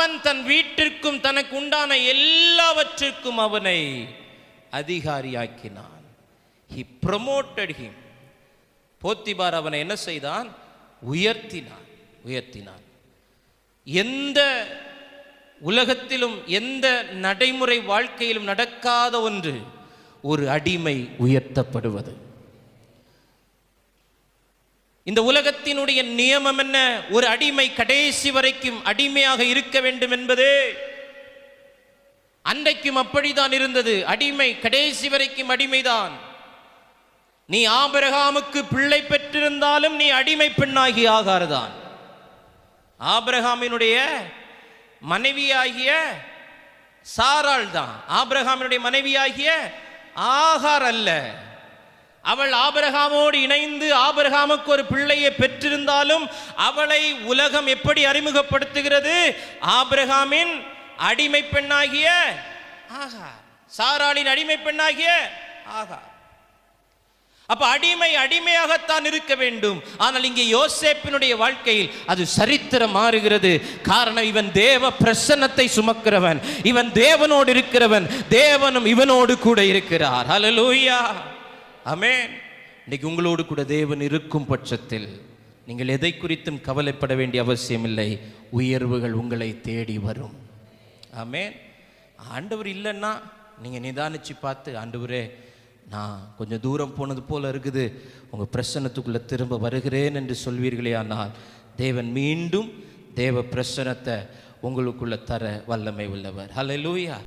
அவன் தன் வீட்டிற்கும் தனக்கு உண்டான எல்லாவற்றிற்கும் அவனை அதிகாரியாக்கினான். ஹி ப்ரமோட்டட் ஹிம் போத்திபார் அவனை என்ன செய்தான்? உயர்த்தினான். உயர்த்தினான். எந்த உலகத்திலும் எந்த நடைமுறை வாழ்க்கையிலும் நடக்காத ஒன்று ஒரு அடிமை உயர்த்தப்படுவது. இந்த உலகத்தினுடைய நியமம் என்ன? ஒரு அடிமை கடைசி வரைக்கும் அடிமையாக இருக்க வேண்டும் என்பது அன்றைக்கும் அப்படிதான் இருந்தது. அடிமை கடைசி வரைக்கும் அடிமைதான். நீ ஆபிரகாமுக்கு பிள்ளை பெற்றிருந்தாலும் நீ அடிமை பெண்ணாகி ஆகாரதான். ஆபிரகாமினுடைய மனைவியாகிய சாராள் தான் ஆபிரகாமினுடைய மனைவியாகிய ஆகார் அல்ல. அவள் ஆபரகாமோடு இணைந்து ஆபரகாமுக்கு ஒரு பிள்ளையை பெற்றிருந்தாலும் அவளை உலகம் எப்படி அறிமுகப்படுத்துகிறது? ஆபரகாமின் அடிமை பெண்ணாகிய ஆகா. சாராளின் அடிமை பெண்ணாகிய ஆகா. அப்ப அடிமை அடிமையாகத்தான் இருக்க வேண்டும். ஆனால் இங்கே யோசேப்பினுடைய வாழ்க்கையில் அது சரித்திரம் மாறுகிறது. காரணம் இவன் தேவ பிரசன்னத்தை சுமக்கிறவன். இவன் தேவனோடு இருக்கிறவன். தேவனும் இவனோடு கூட இருக்கிறார். ஹலலூயா அமேன் இன்னைக்கு உங்களோடு கூட தேவன் இருக்கும் பட்சத்தில் நீங்கள் எதை குறித்தும் கவலைப்பட வேண்டிய அவசியமில்லை உயர்வுகள் உங்களை தேடி வரும். ஆமேன். ஆண்டவர் இல்லைன்னா நீங்கள் நிதானிச்சு பார்த்து ஆண்டவரே நான் கொஞ்சம் தூரம் போனது போல் இருக்குது. உங்கள் பிரசனத்துக்குள்ளே திரும்ப வருகிறேன் என்று சொல்வீர்களே ஆனால் தேவன் மீண்டும் தேவ பிரசனத்தை உங்களுக்குள்ளே தர வல்லமை உள்ளவர். ஹலோ லூயா